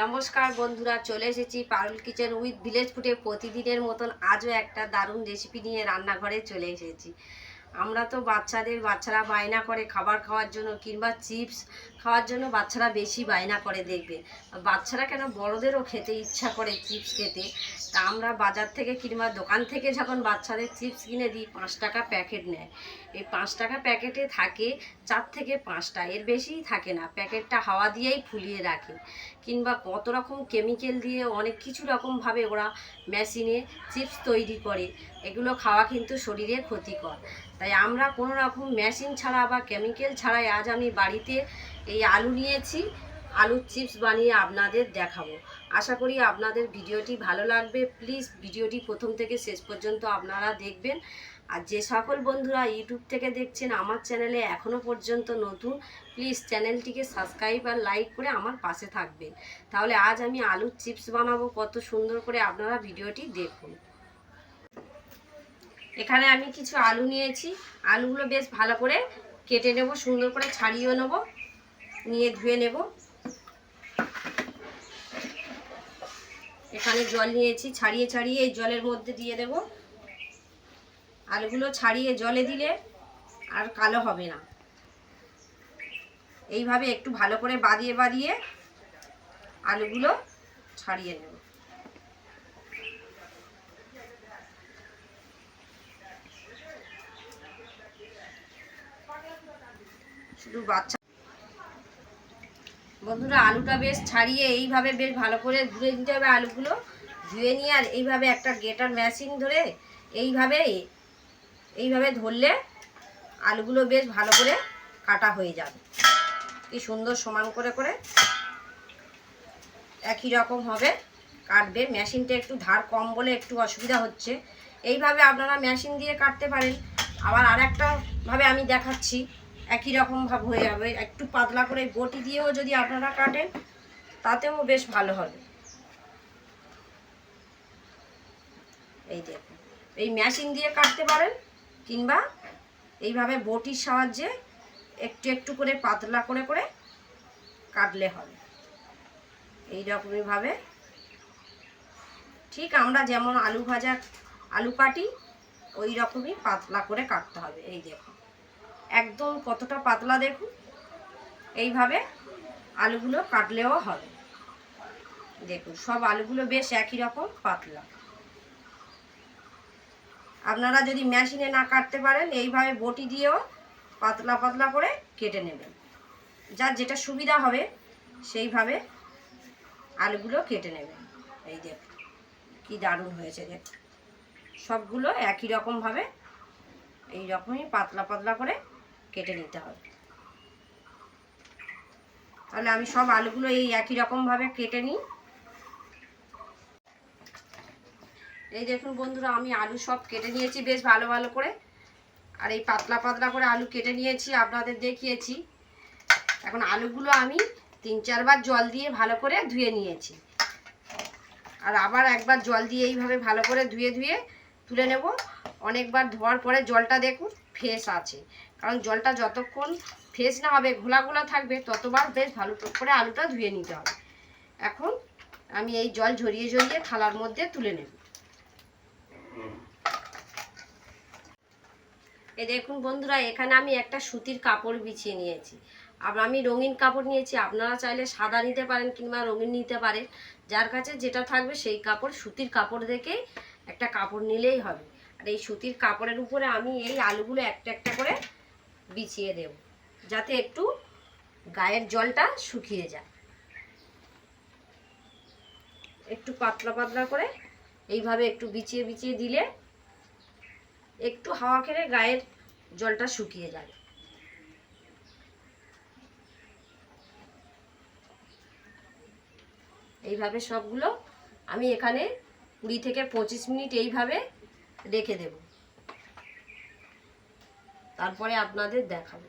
নমস্কার বন্ধুরা, চলে এসেছি পারুল কিচেন উইথ ভিলেজ ফুটে প্রতিদিনের মতন আজও একটা দারুণ রেসিপি নিয়ে রান্নাঘরে চলে এসেছি। আমরা তো বাচ্চাদের, বাচ্চারা বায়না করে খাবার খাওয়ার জন্য কিংবা চিপস খাওয়ার জন্য বাচ্চারা বেশি বায়না করে দেখবে। বাচ্চারা কেন বড়দেরও খেতে ইচ্ছা করে চিপস খেতে? তা আমরা বাজার থেকে কিংবা দোকান থেকে যখন বাচ্চাদের চিপস কিনে দিই, পাঁচ টাকা প্যাকেট নেয়। এই পাঁচ টাকা প্যাকেটে থাকে চার থেকে পাঁচটা, এর বেশিই থাকে না। প্যাকেটটা হাওয়া দিয়েই ফুলিয়ে রাখে। কিংবা কত রকম কেমিক্যাল দিয়ে অনেক কিছু রকমভাবে ওরা মেশিনে চিপস তৈরি করে। এগুলো খাওয়া কিন্তু শরীরে ক্ষতিকর। তাই আমরা কোনো রকম মেশিন ছাড়া বা কেমিক্যাল ছাড়াই আজ আমি বাড়িতে এই আলু নিয়েছি, আলুর চিপস বানিয়ে আপনাদের দেখাবো। আশা করি আপনাদের ভিডিওটি ভালো লাগবে। প্লিজ ভিডিওটি প্রথম থেকে শেষ পর্যন্ত আপনারা দেখবেন। আর যে সকল বন্ধুরা ইউটিউব থেকে দেখছেন, আমার চ্যানেলে এখনও পর্যন্ত নতুন, প্লিজ চ্যানেলটিকে সাবস্ক্রাইব আর লাইক করে আমার পাশে থাকবেন। তাহলে আজ আমি আলুর চিপস বানাবো, কত সুন্দর করে আপনারা ভিডিওটি দেখুন। এখানে আমি কিছু আলু নিয়েছি। আলুগুলো বেশ ভালো করে কেটে নেব, সুন্দর করে ছাড়িয়ে নেব। নিয়ে ধুয়ে নেব। এখানে জল নিয়েছি, ছাড়িয়ে ছাড়িয়ে এই জলের মধ্যে দিয়ে দেব। আলুগুলো ছাড়িয়ে জলে দিলে আর কালো হবে না। এইভাবে একটু ভালো করে বাদিয়ে বাদিয়ে আলুগুলো ছাড়িয়ে নেব। শুধু বাচ্চা বন্ধুরা, আলুটা বেশ ছাড়িয়ে এইভাবে বেশ ভালো করে ধুয়ে নিতে হবে আলুগুলো। ধুয়ে নিয়ে আর এইভাবে একটা গেটার মেশিন ধরে এইভাবে এইভাবে ধরলে আলুগুলো বেশ ভালো করে কাটা হয়ে যাবে। কি সুন্দর সমান করে করে একই রকম হবে, কাটবে। মেশিনটা একটু ধার কম বলে একটু অসুবিধা হচ্ছে। এইভাবে আপনারা মেশিন দিয়ে কাটতে পারেন। আবার আর ভাবে আমি দেখাচ্ছি। একই রকম ভাব হয়ে যাবে। একটু পাতলা করে বটি দিয়েও যদি আপনারা কাটেন, তাতেও বেশ ভালো হবে। এই দেখুন, এই মেশিন দিয়ে কাটতে পারেন, কিংবা এইভাবে বটির সাহায্যে একটু একটু করে পাতলা করে করে কাটলে হবে। এই রকমইভাবে ঠিক আমরা যেমন আলু ভাজা, আলু কাটি, ওই রকমই পাতলা করে কাটতে হবে। এই দেখুন। একদম কতটা পাতলা দেখুন। এইভাবে আলুগুলো কাটলেও হবে। দেখুন, সব আলুগুলো বেশ একই রকম পাতলা। আপনারা যদি মেশিনে না কাটতে পারেন, এইভাবে বটি দিয়েও পাতলা পাতলা করে কেটে নেবেন। যার যেটা সুবিধা হবে, সেইভাবে আলুগুলো কেটে নেবেন। এই দেখুন কি দারুণ হয়েছে দেখুন সবগুলো একই রকমভাবে এই রকমই পাতলা পাতলা করে কেটে নিতে হবে। তাহলে আমি সব আলুগুলো এই একই রকমভাবে কেটে নিই। এই দেখুন বন্ধুরা, আমি আলু সব কেটে নিয়েছি বেশ ভালো ভালো করে। আর এই পাতলা পাতলা করে আলু কেটে নিয়েছি, আপনাদের দেখিয়েছি। এখন আলুগুলো আমি তিন চারবার জল দিয়ে ভালো করে ধুয়ে নিয়েছি। আর আবার একবার জল দিয়ে এইভাবে ভালো করে ধুয়ে ধুয়ে তুলে নেব। অনেকবার ধোয়ার পরে জলটা দেখুন ফ্রেশ আছে। কারণ জলটা যতক্ষণ ফ্রেশ না হবে, ঘোলা ঘোলা থাকবে, ততবার বেশ ভালো করে আলুটা ধুয়ে নিতে হবে। এখন আমি এই জল ঝরিয়ে ঝরিয়ে থালার মধ্যে তুলে নেব। এ দেখুন বন্ধুরা, এখানে আমি একটা সুতির কাপড় বিছিয়ে নিয়েছি। আর আমি রঙিন কাপড় নিয়েছি, আপনারা চাইলে সাদা নিতে পারেন কিংবা রঙিন নিতে পারেন। যার কাছে যেটা থাকবে সেই কাপড়, সুতির কাপড় দেখে একটা কাপড় নিলেই হবে। আর এই সুতির কাপড়ের উপরে আমি এই আলুগুলো একটা একটা করে বিছিয়ে দেব, যাতে একটু গায়ের জলটা শুকিয়ে যায়। একটু পাতলা পাতলা করে এইভাবে একটু বিছিয়ে বিছিয়ে দিলে একটু হাওয়া খেলে গায়ের জলটা শুকিয়ে যাবে এইভাবে সবগুলো আমি এখানে কুড়ি থেকে পঁচিশ মিনিট এইভাবে রেখে দেব। তারপরে আপনাদের দেখাবো।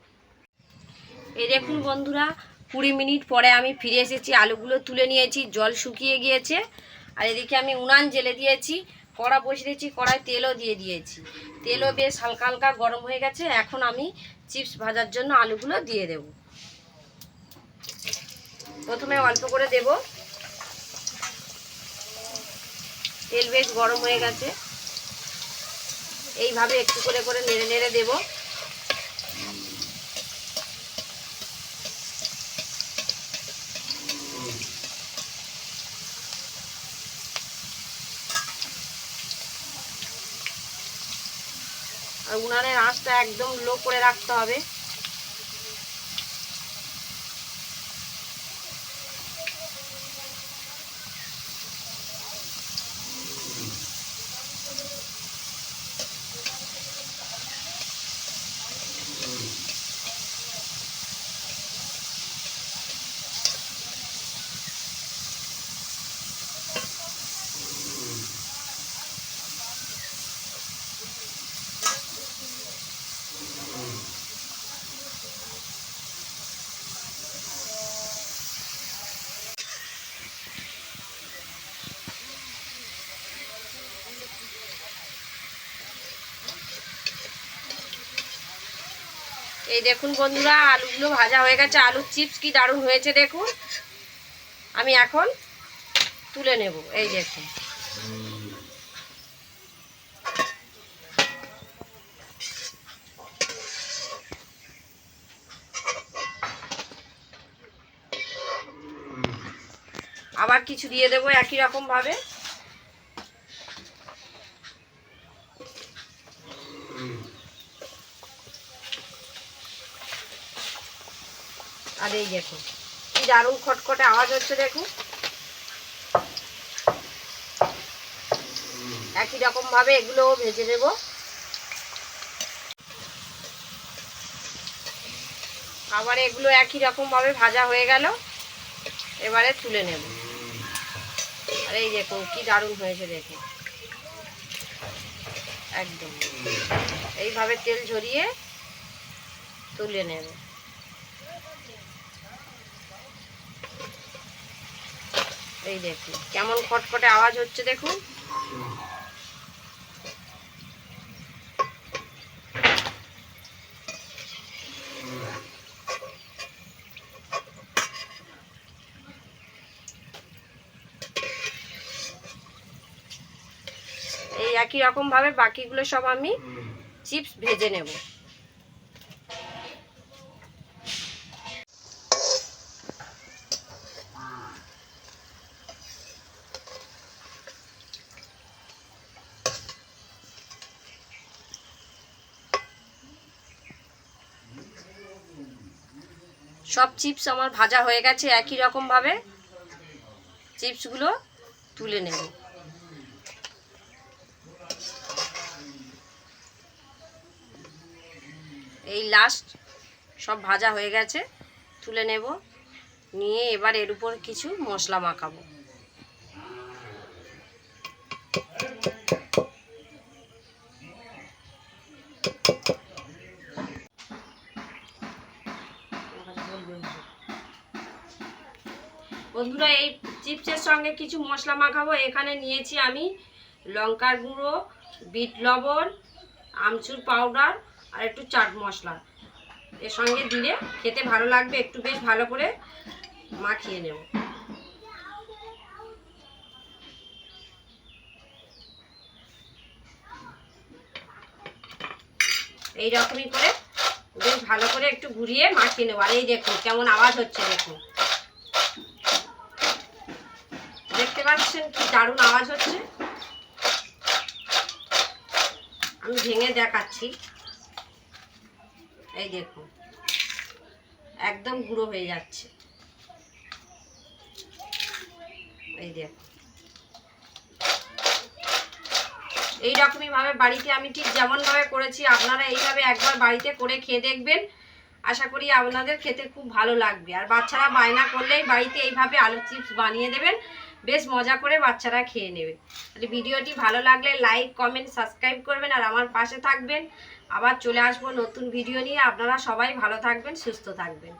এই দেখুন বন্ধুরা, কুড়ি মিনিট পরে আমি ফিরে এসেছি, আলুগুলো তুলে নিয়েছি, জল শুকিয়ে গিয়েছে। আর এদিকে আমি উনান জেলে দিয়েছি, কড়া বসিয়ে দিয়েছি, কড়ায় তেলও দিয়ে দিয়েছি। তেলও বেশ হালকা হালকা গরম হয়ে গেছে, এখন আমি চিপস ভাজার জন্য আলুগুলো দিয়ে দেব। প্রথমে অল্প করে দেব। তেল বেশ গরম হয়ে গেছে। এইভাবে একটু করে করে নেড়ে নেড়ে দেব। আর উনানের আঁচটা একদম লো করে রাখতে হবে। এই দেখুন বন্ধুরা, আলুগুলো ভাজা হয়ে গেছে। আলুর চিপস কি দারুণ হয়েছে দেখুন। আমি এখন তুলে নেব, এই দেখুন। আবার কিছু দিয়ে দেবো একই রকম আর এই দেখুন কি দারুণ খটখটে আওয়াজ হচ্ছে দেখুন একই রকম ভাবে এগুলো ভেজে নেব। আবার এগুলো একই রকম ভাবে ভাজা হয়ে গেল, এবারে তুলে নেব। আর এই দেখুন কি দারুণ হয়েছে দেখুন একদম। এইভাবে তেল ঝরিয়ে তুলে নেব। এই দেখুন কেমন খটখটে আওয়াজ হচ্ছে দেখুন। এই একই রকম ভাবে বাকিগুলো সব আমি চিপস ভেজে নেব। সব চিপস আমার ভাজা হয়ে গেছে একই রকম ভাবে। চিপসগুলো তুলে নেব। এই লাস্ট সব ভাজা হয়ে গেছে, তুলে নেব। নিয়ে এবার এর উপর কিছু মশলা মাখাবো। বন্ধুরা, এই চিপসের সঙ্গে কিছু মশলা মাখাবো। এখানে নিয়েছি আমি লঙ্কার গুঁড়ো, বিট লবণ, আমচুর পাউডার আর একটু চাট মশলা। এর সঙ্গে দিলে খেতে ভালো লাগবে, একটু বেশ ভালো করে মাখিয়ে নেব। এই রকমই করে বেশ ভালো করে একটু ঘুরিয়ে মাখিয়ে নেব। আর এই দেখুন, কেমন আওয়াজ হচ্ছে, দেখুন। পাচ্ছেন কি দারুণ আওয়াজ হচ্ছে? আমি ভেঙে দেখাচ্ছি। এই দেখুন একদম গুঁড়ো হয়ে যাচ্ছে। এই রকমই ভাবে বাড়িতে আমি ঠিক যেমন ভাবে করেছি, আপনারা এইভাবে একবার বাড়িতে করে খেয়ে দেখবেন। আশা করি আপনাদের খেতে খুব ভালো লাগবে। আর বাচ্চারা বায়না করলেই বাড়িতে এইভাবে আলু চিপস বানিয়ে দেবেন। বেশ মজা করে বাচ্চারা খেয়ে নেবে। তাহলে ভিডিওটি ভালো লাগলে লাইক কমেন্ট সাবস্ক্রাইব করবেন আর আমার পাশে থাকবেন। আবার চলে আসব নতুন ভিডিও নিয়ে। আপনারা সবাই ভালো থাকবেন, সুস্থ থাকবেন।